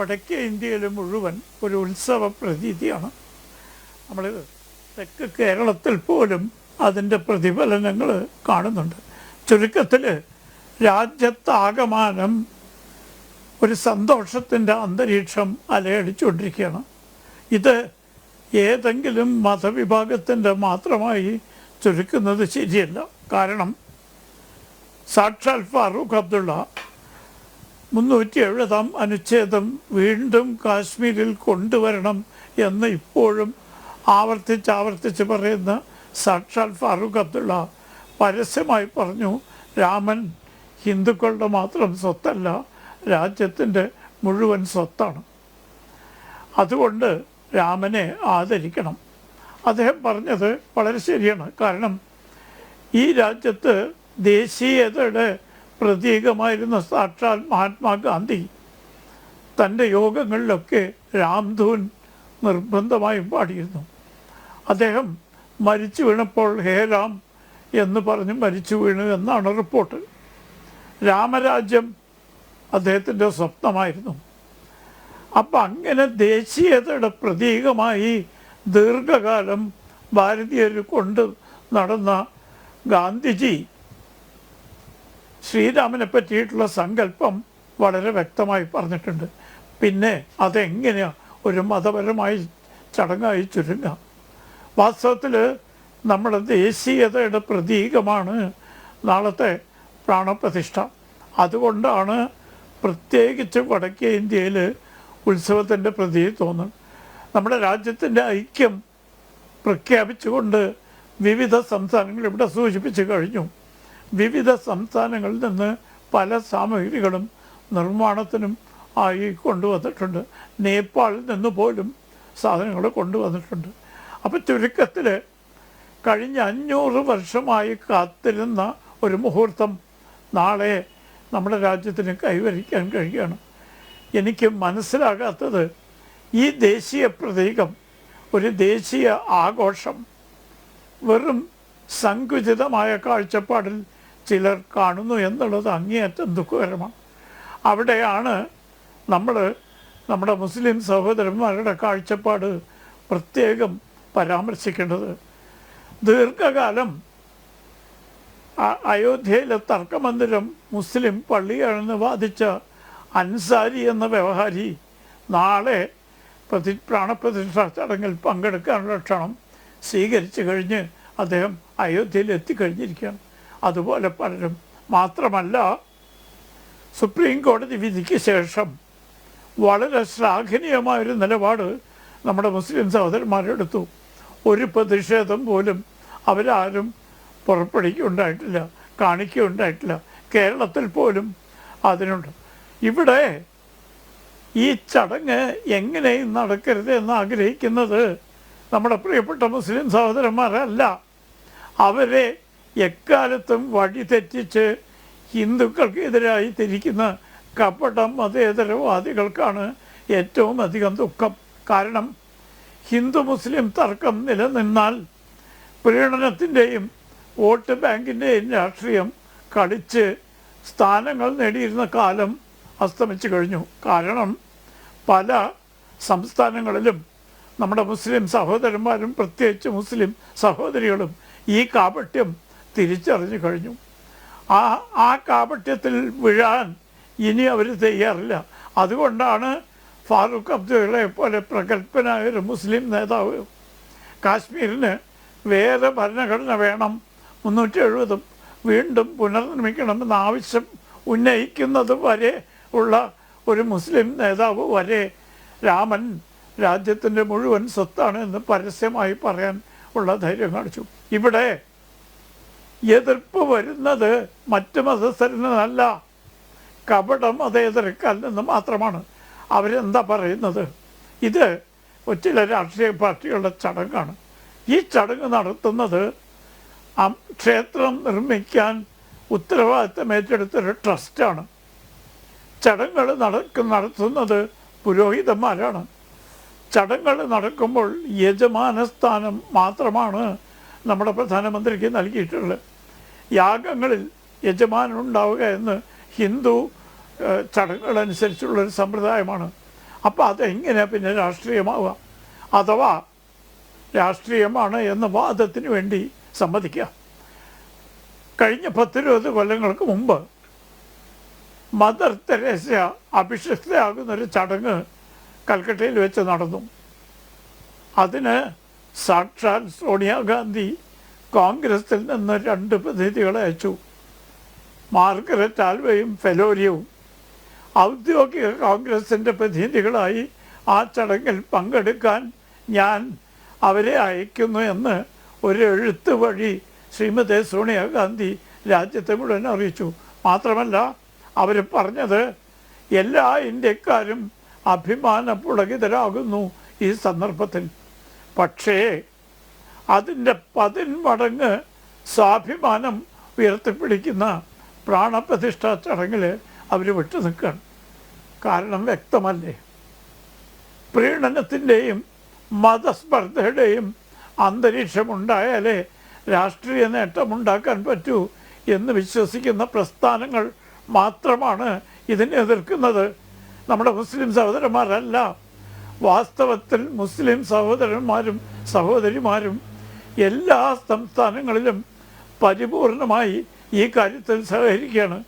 വടക്കേ ഇന്ത്യയിൽ മുഴുവൻ ഒരു ഉത്സവ പ്രതീതിയാണ്. നമ്മൾ തെക്ക് കേരളത്തിൽ പോലും അതിന്റെ പ്രതിഫലനങ്ങൾ കാണുന്നുണ്ട്. ചുരുക്കത്തിൽ രാജ്യത്താകമാനം ഒരു സന്തോഷത്തിന്റെ അന്തരീക്ഷം അലയടിച്ചുകൊണ്ടിരിക്കുകയാണ്. ഇത് ഏതെങ്കിലും മതവിഭാഗത്തിന്റെ മാത്രമായി ചുരുക്കുന്നത് ശരിയല്ല. കാരണം സാക്ഷാൽ ഫാറൂഖ് അബ്ദുള്ള മുന്നൂറ്റി എഴുപതാം അനുച്ഛേദം വീണ്ടും കാശ്മീരിൽ കൊണ്ടുവരണം എന്ന് ഇപ്പോഴും ആവർത്തിച്ച് ആവർത്തിച്ച് പറയുന്ന സാക്ഷാൽ ഫാറൂഖ് അബ്ദുള്ള പരസ്യമായി പറഞ്ഞു രാമൻ ഹിന്ദുക്കളുടെ മാത്രം സ്വത്തല്ല രാജ്യത്തിന്റെ മുഴുവൻ സ്വത്താണ്. അതുകൊണ്ട് രാമനെ ആദരിക്കണം. അദ്ദേഹം പറഞ്ഞത് വളരെ ശരിയാണ്. കാരണം ഈ രാജ്യത്ത് ദേശീയതയുടെ പ്രതീകമായിരുന്ന സാക്ഷാൽ മഹാത്മാഗാന്ധി തന്റെ യോഗങ്ങളിലൊക്കെ രാംധൂൻ നിർബന്ധമായും പാടിയിരുന്നു. അദ്ദേഹം മരിച്ചു വീണപ്പോൾ ഹേ രാം എന്ന് പറഞ്ഞ് മരിച്ചു വീണു എന്നാണ് റിപ്പോർട്ട്. രാമരാജ്യം അദ്ദേഹത്തിന്റെ സ്വപ്നമായിരുന്നു. അപ്പം അങ്ങനെ ദേശീയതയുടെ പ്രതീകമായി ദീർഘകാലം ഭാരതീയർ കൊണ്ട് നടന്ന ഗാന്ധിജി ശ്രീരാമനെ പറ്റിയിട്ടുള്ള സങ്കല്പം വളരെ വ്യക്തമായി പറഞ്ഞിട്ടുണ്ട്. പിന്നെ അതെങ്ങനെയാണ് ഒരു മതപരമായി ചടങ്ങായി ചുരുങ്ങുക വാസ്തവത്തിൽ നമ്മുടെ ദേശീയതയുടെ പ്രതീകമാണ് നാളത്തെ പ്രാണപ്രതിഷ്ഠ. അതുകൊണ്ടാണ് പ്രത്യേകിച്ച് വടക്കേ ഇന്ത്യയിൽ ഉത്സവത്തിന്റെ പ്രതി തോന്നുന്നത് നമ്മുടെ രാജ്യത്തിന്റെ ഐക്യം പ്രഖ്യാപിച്ചുകൊണ്ട് വിവിധ സംസ്ഥാനങ്ങൾ ഇവിടെ സൂചിപ്പിച്ചു കഴിഞ്ഞു. വിവിധ സംസ്ഥാനങ്ങളിൽ നിന്ന് പല സാമഗ്രികളും നിർമ്മാണത്തിനും ആയി കൊണ്ടുവന്നിട്ടുണ്ട്. നേപ്പാളിൽ നിന്ന് പോലും സാധനങ്ങൾ കൊണ്ടുവന്നിട്ടുണ്ട്. അപ്പോൾ ചുരുക്കത്തിൽ കഴിഞ്ഞ അഞ്ഞൂറ് വർഷമായി കാത്തിരുന്ന ഒരു മുഹൂർത്തം നാളെ നമ്മുടെ രാജ്യത്തിന് കൈവരിക്കാൻ കഴിയുകയാണ്. എനിക്ക് മനസ്സിലാകാത്തത് ഈ ദേശീയ പ്രതീകം ഒരു ദേശീയ ആഘോഷം വെറും സങ്കുചിതമായ കാഴ്ചപ്പാടിൽ ചിലർ കാണുന്നു എന്നുള്ളത് അങ്ങേയറ്റം ദുഃഖകരമാണ്. അവിടെയാണ് നമ്മൾ നമ്മുടെ മുസ്ലിം സഹോദരന്മാരുടെ കാഴ്ചപ്പാട് പ്രത്യേകം പരാമർശിക്കേണ്ടത്. ദീർഘകാലം അയോധ്യയിലെ തർക്കമന്ദിരം മുസ്ലിം പള്ളിയാണെന്ന് വാദിച്ച അൻസാരി എന്ന വ്യവഹാരി നാളെ പ്രതി പ്രാണപ്രതിഷ്ഠാ ചടങ്ങിൽ പങ്കെടുക്കാനുള്ള ക്ഷണം സ്വീകരിച്ചു കഴിഞ്ഞ് അദ്ദേഹം അയോധ്യയിൽ എത്തിക്കഴിഞ്ഞിരിക്കുകയാണ്. അതുപോലെ പലരും മാത്രമല്ല സുപ്രീം കോടതി വിധിക്ക് ശേഷം വളരെ ശ്ലാഘനീയമായൊരു നിലപാട് നമ്മുടെ മുസ്ലിം സഹോദരന്മാരെടുത്തു. ഒരു പ്രതിഷേധം പോലും അവരാരും പുറപ്പെടുകയുണ്ടായിട്ടില്ല കാണിക്കുകയുണ്ടായിട്ടില്ല. കേരളത്തിൽ പോലും അതിനുണ്ട്. ഇവിടെ ഈ ചടങ്ങ് എങ്ങനെയും നടക്കരുത് എന്ന് ആഗ്രഹിക്കുന്നത് നമ്മുടെ പ്രിയപ്പെട്ട മുസ്ലിം സഹോദരന്മാരല്ല. അവരെ എക്കാലത്തും വഴി തെറ്റിച്ച് ഹിന്ദുക്കൾക്കെതിരായി തിരിക്കുന്ന കപട മതേതരവാദികൾക്കാണ് ഏറ്റവും അധികം ദുഃഖം. കാരണം ഹിന്ദു മുസ്ലിം തർക്കം നിലനിന്നാൽ പ്രീണനത്തിന്റെയും വോട്ട് ബാങ്കിന്റെയും രാഷ്ട്രീയം കളിച്ച് സ്ഥാനങ്ങൾ നേടിയിരുന്ന കാലം അസ്തമിച്ചു കഴിഞ്ഞു. കാരണം പല സംസ്ഥാനങ്ങളിലും നമ്മുടെ മുസ്ലിം സഹോദരന്മാരും പ്രത്യേകിച്ച് മുസ്ലിം സഹോദരികളും ഈ കാപട്യം തിരിച്ചറിഞ്ഞു കഴിഞ്ഞു. ആ ആ കാപട്യത്തിൽ വീഴാൻ ഇനി അവർ തയ്യാറില്ല. അതുകൊണ്ടാണ് ഫാറൂഖ് അബ്ദുള്ളയെ പോലെ പ്രഗത്ഭനായ ഒരു മുസ്ലിം നേതാവ് കാശ്മീരിന് വേറെ ഭരണഘടന വേണം മുന്നൂറ്റി എഴുപതും വീണ്ടും പുനർനിർമ്മിക്കണമെന്ന ആവശ്യം ഉന്നയിക്കുന്നത് വരെ ഉള്ള ഒരു മുസ്ലിം നേതാവ് വരെ രാമൻ രാജ്യത്തിന്റെ മുഴുവൻ സ്വത്താണ് എന്ന് പരസ്യമായി പറയാൻ ഉള്ള ധൈര്യം കാണിച്ചു. ഇവിടെ എതിർപ്പ് വരുന്നത് മറ്റു മതസ്ഥരിൽ നിന്നല്ല കപട മതേതരക്കാരിൽ നിന്ന് മാത്രമാണ്. അവരെന്താ പറയുന്നത്? ഇത് ചില രാഷ്ട്രീയ പാർട്ടികളുടെ ചടങ്ങാണ്. ഈ ചടങ്ങ് നടത്തുന്നത് ക്ഷേത്രം നിർമ്മിക്കാൻ ഉത്തരവാദിത്തം ഏറ്റെടുത്തൊരു ട്രസ്റ്റാണ്. ചടങ്ങുകൾ നടക്ക നടത്തുന്നത് പുരോഹിതന്മാരാണ്. ചടങ്ങുകൾ നടക്കുമ്പോൾ യജമാനസ്ഥാനം മാത്രമാണ് നമ്മുടെ പ്രധാനമന്ത്രിക്ക് നൽകിയിട്ടുള്ളത്. യാഗങ്ങളിൽ യജമാനുണ്ടാവുക എന്ന് ഹിന്ദു ചടങ്ങുകളനുസരിച്ചുള്ളൊരു സമ്പ്രദായമാണ്. അപ്പോൾ അതെങ്ങനെ പിന്നെ രാഷ്ട്രീയമാവുക? അഥവാ രാഷ്ട്രീയമാണ് എന്ന വാദത്തിന് വേണ്ടി സമ്മതിക്കുക. കഴിഞ്ഞ പത്തിരുപത് കൊല്ലങ്ങൾക്ക് മുമ്പ് മദർ തെരേസ അഭിഷിക്തയാകുന്നൊരു ചടങ്ങ് കൽക്കട്ടയിൽ വെച്ച് നടന്നു. അതിന് സാക്ഷാൽ സോണിയാഗാന്ധി കോൺഗ്രസിൽ നിന്ന് രണ്ട് പ്രതിനിധികളെ അയച്ചു. മാർഗരറ്റ് ആൽവയും ഫെലോരിയവും ഔദ്യോഗിക കോൺഗ്രസിന്റെ പ്രതിനിധികളായി ആ ചടങ്ങിൽ പങ്കെടുക്കാൻ ഞാൻ അവരെ അയക്കുന്നു എന്ന് ഒരു എഴുത്ത് വഴി ശ്രീമതി സോണിയാഗാന്ധി രാജ്യത്തെ മുഴുവൻ അറിയിച്ചു. മാത്രമല്ല അവർ പറഞ്ഞത് എല്ലാ ഇന്ത്യക്കാരും അഭിമാന പുളകിതരാകുന്നു ഈ സന്ദർഭത്തിൽ. പക്ഷേ അതിന്റെ പതിന്മടങ്ങ് സ്വാഭിമാനം ഉയർത്തിപ്പിടിക്കുന്ന പ്രാണപ്രതിഷ്ഠാ ചടങ്ങിൽ അവർ വിട്ടു നിൽക്കുകയാണ്. കാരണം വ്യക്തമല്ലേ? പ്രീണനത്തിന്റെയും മതസ്പർദ്ധയുടെയും അന്തരീക്ഷമുണ്ടായാലേ രാഷ്ട്രീയ നേട്ടമുണ്ടാക്കാൻ പറ്റൂ എന്ന് വിശ്വസിക്കുന്ന പ്രസ്ഥാനങ്ങൾ മാത്രമാണ് ഇതിനെ എതിർക്കുന്നത്. നമ്മുടെ മുസ്ലിം സഹോദരന്മാരല്ല വാസ്തവത്തിൽ മുസ്ലിം സഹോദരന്മാരും സഹോദരിമാരും എല്ലാ സംസ്ഥാനങ്ങളിലും പരിപൂർണമായി ഈ കാര്യത്തിൽ സഹകരിക്കുകയാണ്.